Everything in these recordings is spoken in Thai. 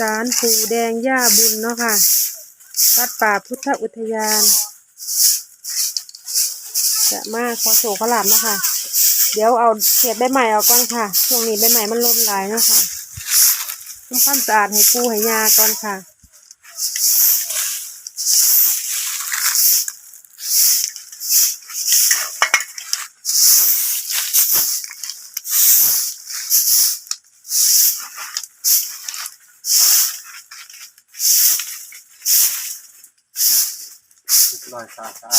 สารปู่แดงย่าบุญเนาะค่ะ วัดป่าพุทธอุทยาน จะมาขอโศกขอลาบเนาะค่ะ เดี๋ยวเอาเศษใบใหม่ออกก่อนค่ะ ช่วงนี้ใบใหม่มันล้นหลายเนาะค่ะทำความสะอาดให้ปูให้ยาก่อนค่ะ ลอยซาซา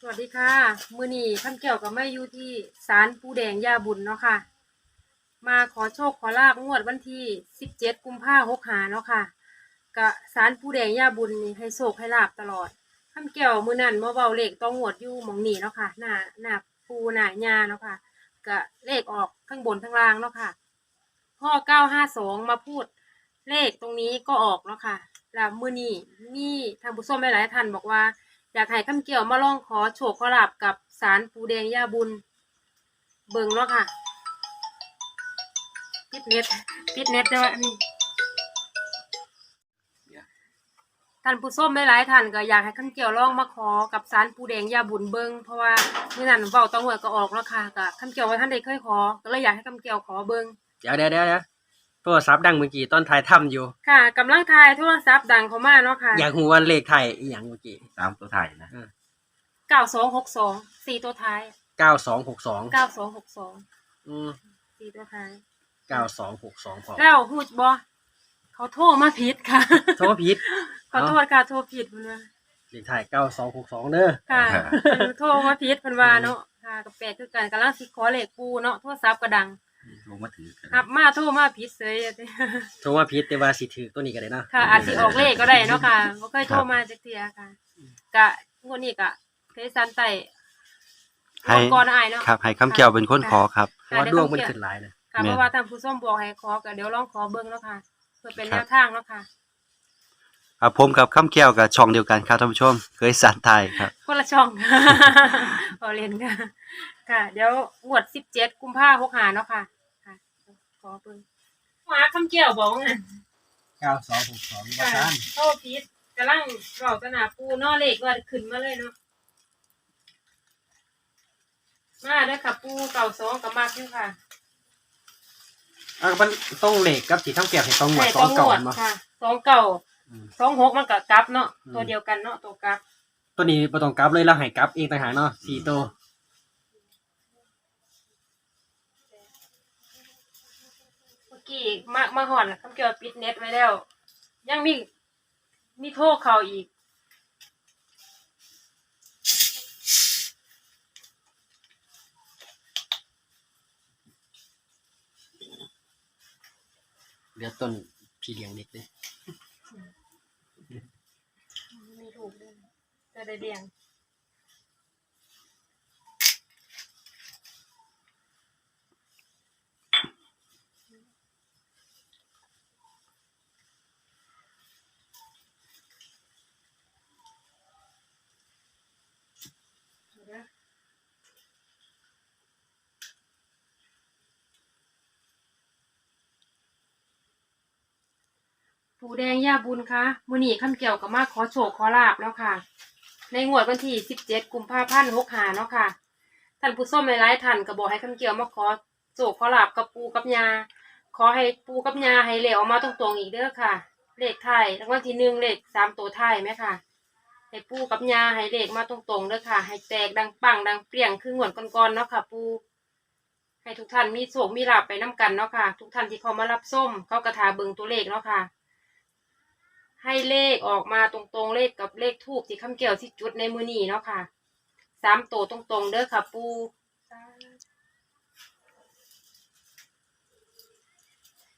สวัสดีค่ะ มือนีท่านเกี่ยวกับไม่อยู่ที่ศาลปูแดงยาบุญเนาะค่ะ มาขอโชคขอลาบงวดวันที่สิบเจ็ดกุมภาหกหาเนาะค่ะกะศาลปูแดงยาบุญนี่ให้โชคให้ลาบตลอดท่านเกี่ยวมือนั่นมาเบาเหลขต้องงวดอยู่หมองหนีเนาะค่ะ หน้าหน้าปูหน้าญาเนาะค่ะ กะเลขออกข้างบนข้างล่างเนาะค่ะ พ่อเก้าห้าสองมาพูดเลขตรงนี้ก็ออกเนาะค่ะแล้วมือนี้มีทางผู้ชมหลายท่านบอกว่า อยากให้คำเกี่ยวมาลองขอโชคขอลาบกับสารปูแดงย่าบุญ เบิงเนาะค่ะ ปิดเน็ตปิดเน็ตแต่ไหม ท่านผู้ชมหลายๆท่านก็อยากให้คำเกี่ยวลองมาขอกับสารปูแดงย่าบุญเบิ่งเพราะว่าเมื่อนั้นเว้าต้องหวยก็ออกแล้วค่ะก็คำเกี่ยวว่าท่านใดเคยขอ ก็เลยอยากให้คำเกี่ยวขอเบิ่งเดี๋ยวเดี๋ยวเดี๋ยวเดี๋ยวโทรศัพท์ดังเมื่อกี้ตอนถ่ายทำอยู่ ค่ะกำลังทายโทรศัพท์ดังเข้ามาเนาะค่ะ อยากหูวันเลขไทยอีหยังเมื่อกี้สามตัวไทยนะเก้าสองหกสองสี่ตัวท้ายเก้าสองหกสองเก้าสองหกสองอืมสี่ตัวท้ายเก้าสองหกสองพอแล้วฮูดบอ เขาโทรมาผิดค่ะ โทรผิดขอโทษค่ะโทรผิดเพิ่นว่าเลขไทยเก้าสองหกสองเด้อค่ะเพิ่นโทรมาผิดเพิ่นว่าเนาะค่ะก็แปลกคือกันกำลังสิขอเลขปูเนาะโทรศัพท์ก็ดังลงมาถือกันรับมาโทรมาผิดเสยโทรมาผิดแต่ว่าสิถือตัวนี้ก็ได้นะค่ะ อาจสิออกเลขก็ได้เนาะค่ะบ่เคยโทรมาจักเทื่อค่ะกะงวดนี้กะเคยสันไต่ให้ก่อนอายเนาะครับให้คำเกี่ยวเป็นคนขอครับเพราะว่าดวงมันขึ้นหลายนะค่ะเพราะว่าท่านผู้ส้มบอกให้ขอก็เดี๋ยวลองขอเบิ่งเนาะค่ะ เพื่อเป็นแนวทางเนาะค่ะอ่าผมกับคำเกี่ยวกับช่องเดียวกันครับท่านผู้ชม เคยสันไทยครับคนละช่องพอเล่นค่ะค่ะ เดี๋ยวงวดสิบเจ็ดกุมภาหกหาเนาะค่ะค่ะขอเบิ่งหมาคำเกี่ยวบอกว่างั้นเก้าสองหกสองว่าค่ะซันโทษพีทกำลังเราตนาปูเนอเลขว่าขึ้นมาเลยเนาะมาเด้อค่ะปูเก่าสองกับมากอยู่ค่ะ อะมันต้องเลขกับสีทั้งเปียกให้ต้องหมวดใช่สองหเก่ามวดมา ค่ะสองเก่าอืมสองหกมันกับกลับเนาะอืม ตัวเดียวกันเนาะตัวกลับตัวนี้บ่ต้องกลับเลยแล้วให้กลับเองต่างหากเนาะสี่ตัวเมื่อกี้มามาหอนคำเกี่ยวปิดเน็ตไว้แล้ว ยังมีมีโทรเขาอีก ลือต้นพี่เลี้ยงเด็กเลย ไม่ถูกเลยจะได้เรียง ปู่แดงย่าบุญคะมือนีคำเกี่ยวกับมาขอโชคขอลาบแล้วค่ะ ในงวดวันที่สิบเจ็ดกุมภาพันธ์หกหาเนาะค่ะท่านผู้ส้มหลายท่านก็บอกให้คำเกี่ยวมาขอโชคขอลาบกับปูกับยาขอให้ปูกับยาให้เลขออกมาตรงๆอีกเด้อค่ะ เลขไทยรางวัลที่หนึ่งเลขสามตัวไทยไหมค่ะให้ปูกับยาให้เลขมาตรงๆเด้อค่ะ ให้แตกดังปังดังเปรี้ยงคืองวดก่อนๆเนาะค่ะ ปูให้ทุกท่านมีโชคมีลาบไปน้กันเนาะค่ะ ทุกท่านที่เขามารับส้มเขากระทาเบิงตัวเลขเนาะค่ะ ให้เลขออกมาตรงๆเลขกับเลขทูบที่คำเกี่ยวที่จุดในมือนีเนาะค่ะสามตัวตรงๆเด้อค่ะปู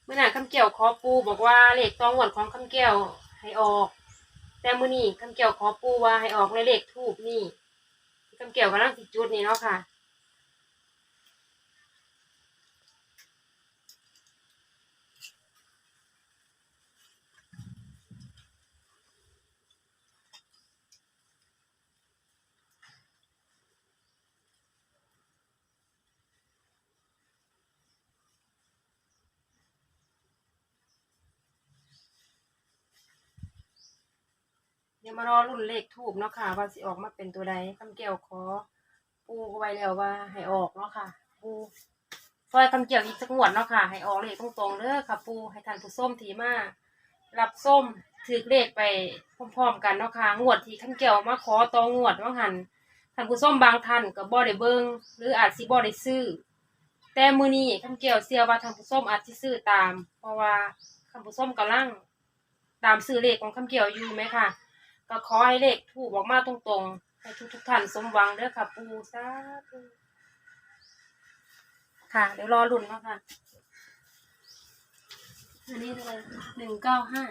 เมื่อนั้นคำเกี่ยวขอปูบอกว่าเลขต้องหวนของคำเกี่ยวให้ออก แต่มือนีคำเกี่ยวขอปูว่าให้ออกในเลขทูบนี่ที่คำเกี่ยวกำลังสิจุดนี่เนาะค่ะ เดี๋ยวมารอรุ่นเลขทูบเนาะค่ะ ว่าสิออกมาเป็นตัวใดคำแก้วขอ ปูเอาไว้แล้วว่าให้ออกเนาะค่ะ ปูซอยคำเกี่ยวอีกสักงวดเนาะค่ะ ให้ออกเลขตรงๆเด้อค่ะ ปูให้ทานผู้ส้มทีมารับส้มถือเลขไปพร้อมๆกันเนาะค่ะ งวดที่คำเกี่ยวมาขอตองวดว่าหันทานผู้ส้มบางท่านก็บ่ได้เบิงหรืออาจสิบ่ได้ซื้อ แต่มือนี้คำเกี่ยวเชื่อว่าทานผู้ส้มอาจสิซื้อตาม เพราะว่าท่านผู้ส้มกำลังตามซื้อเลขของคำเกี่ยวอยู่ไหมค่ะ ก็ขอให้เลขถูกออกมาตรงๆ ให้ทุกทุกๆท่านสมหวังเด้อค่ะปูสาธุค่ะ เดี๋ยวรอรุ่นเนาะค่ะ อันนี้เลยหนึ่งเก้าห้า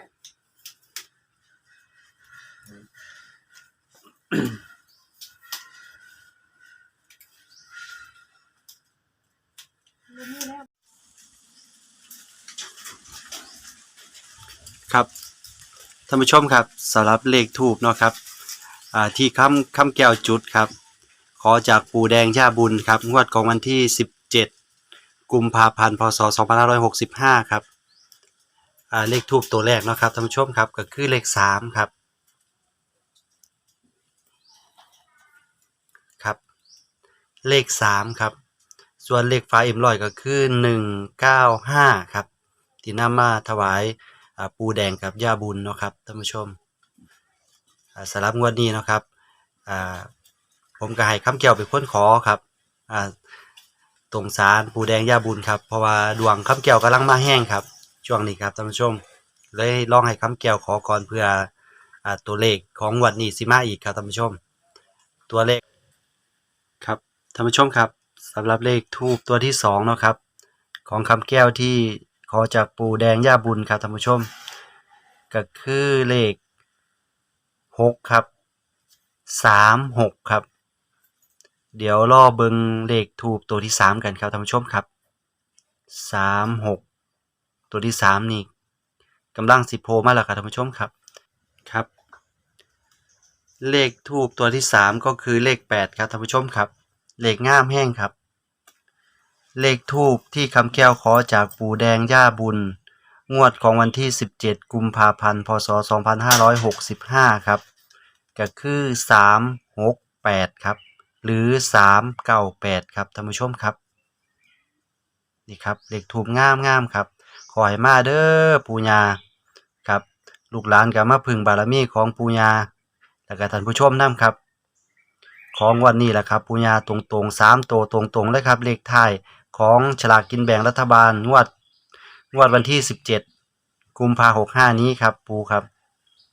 านผู้ชมครับสำหรับเลขทูบเนาะครับที่คำคำแก้วจุดครับ ขอจากปู่แดงย่าบุญครับงวดของวันที่ 17 กุมภาพันธ์พศ 2565 ครับอ่าเลขทูบตัวแรกเนาะครับท่านผู้ชมครับก็คือเลข 3 ครับครับ เลข 3 ครับ ส่วนเลขฟ้าเอ็มลอยก็คือ 195 ครับ ที่นำมาถวาย ปูแดงกับย่าบุญเนาะครับท่านผู้ชมสำหรับงวดนี้เนาะครับผมก็ให้คำเกี่ยวเป็นคนขอครับตรงสารปูแดงย่าบุญครับเพราะว่าดวงคำเกี่ยวกำลังมาแห้งครับช่วงนี้ครับท่านผู้ชม เลยลองให้คำเกี่ยวขอก่อนเพื่ออ่ตัวเลขของวดนี้สิมาอีกครับท่านผู้ชม ตัวเลขครับท่านผู้ชมครับสำหรับเลขทูบตัวที่สองเนาะครับ ของคำแก้วที่ อจากปู่แดงย่าบุญครับท่านผู้ชม ก็คือเลขหกครับสามหกครับ เดี๋ยวรอเบิงเลขถูกตัวที่สามกันครับท่านผู้ชมครับสามหกตัวที่สามนี่กำลังสิโพมาแล้วครับท่านผู้ชมครับครับ เลขทูบตัวที่สามก็คือเลขแปดครับท่านผู้ชมครับ เลขง่ามแห้งครับ เลขทูบที่คำแก้วขอจากปู่แดงย่าบุญ งวดของวันที่ 17 กุมภาพันธ์ พศ 2565 ครับ ก็คือ 368 ครับ หรือ 398 ครับท่านผู้ชมครับ นี่ครับเลขทูบงามงามครับ ขอให้มาเด้อปู่ยาครับ ลูกหลานก็มาพึงบารมีของปู่ยาแล้วก็ท่านผู้ชมนํครับ ของวันนี้แหละครับปูญาตรงๆสามตัวตรงๆเลยครับเลขท้าย ของฉลากกินแบ่งรัฐบาลงวดงวดวันที่สิบเจ็ดกุมภาหกห้านี้ครับ ปูครับ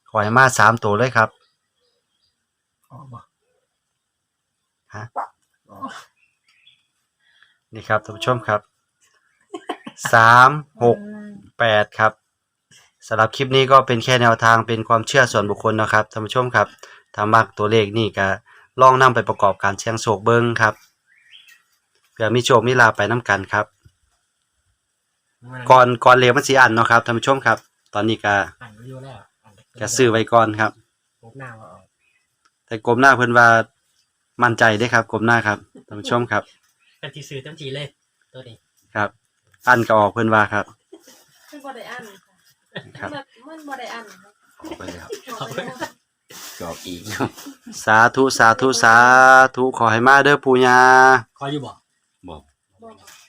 ขอให้มาสามตัวเลยครับอ๋อบ่ฮะอ๋อนี่ครับท่านผู้ชมครับ สามหกแปดครับสำหรับคลิปนี้ก็เป็นแค่แนวทางเป็นความเชื่อส่วนบุคคลนะครับท่านผู้ชมครับถ้ามักตัวเลขนี่ก็ลองนำไปประกอบการเชียงโศกเบิ้งครับเพื่อมีโชคมีลาภไปน้ำกันครับ ก่อนก่อนเลวมันสีอันเนาะครับท่านผู้ชมครับ ตอนนี้ก็อ่านวิดีโอแล้วอ่านก็ซื้อไว้ก่อนครับ พบหน้าว่าออกแต่กลมหน้าเพิ่นว่ามั่นใจได้ครับกลมหน้าครับท่านผู้ชมครับเป็นทีซื้อเต็มทีเลย ตัวนี้ครับ อันก็ออกเพิ่นว่าครับ มันบ่ได้อันครัค่ะบ มันมันบ่ได้อันออกไปแล้วบอกเลยว่าจอบอีก สาธุสาธุสาธุขอให้มาเด้อปู่ย่า คอยอยู่บ่บอกบอก world.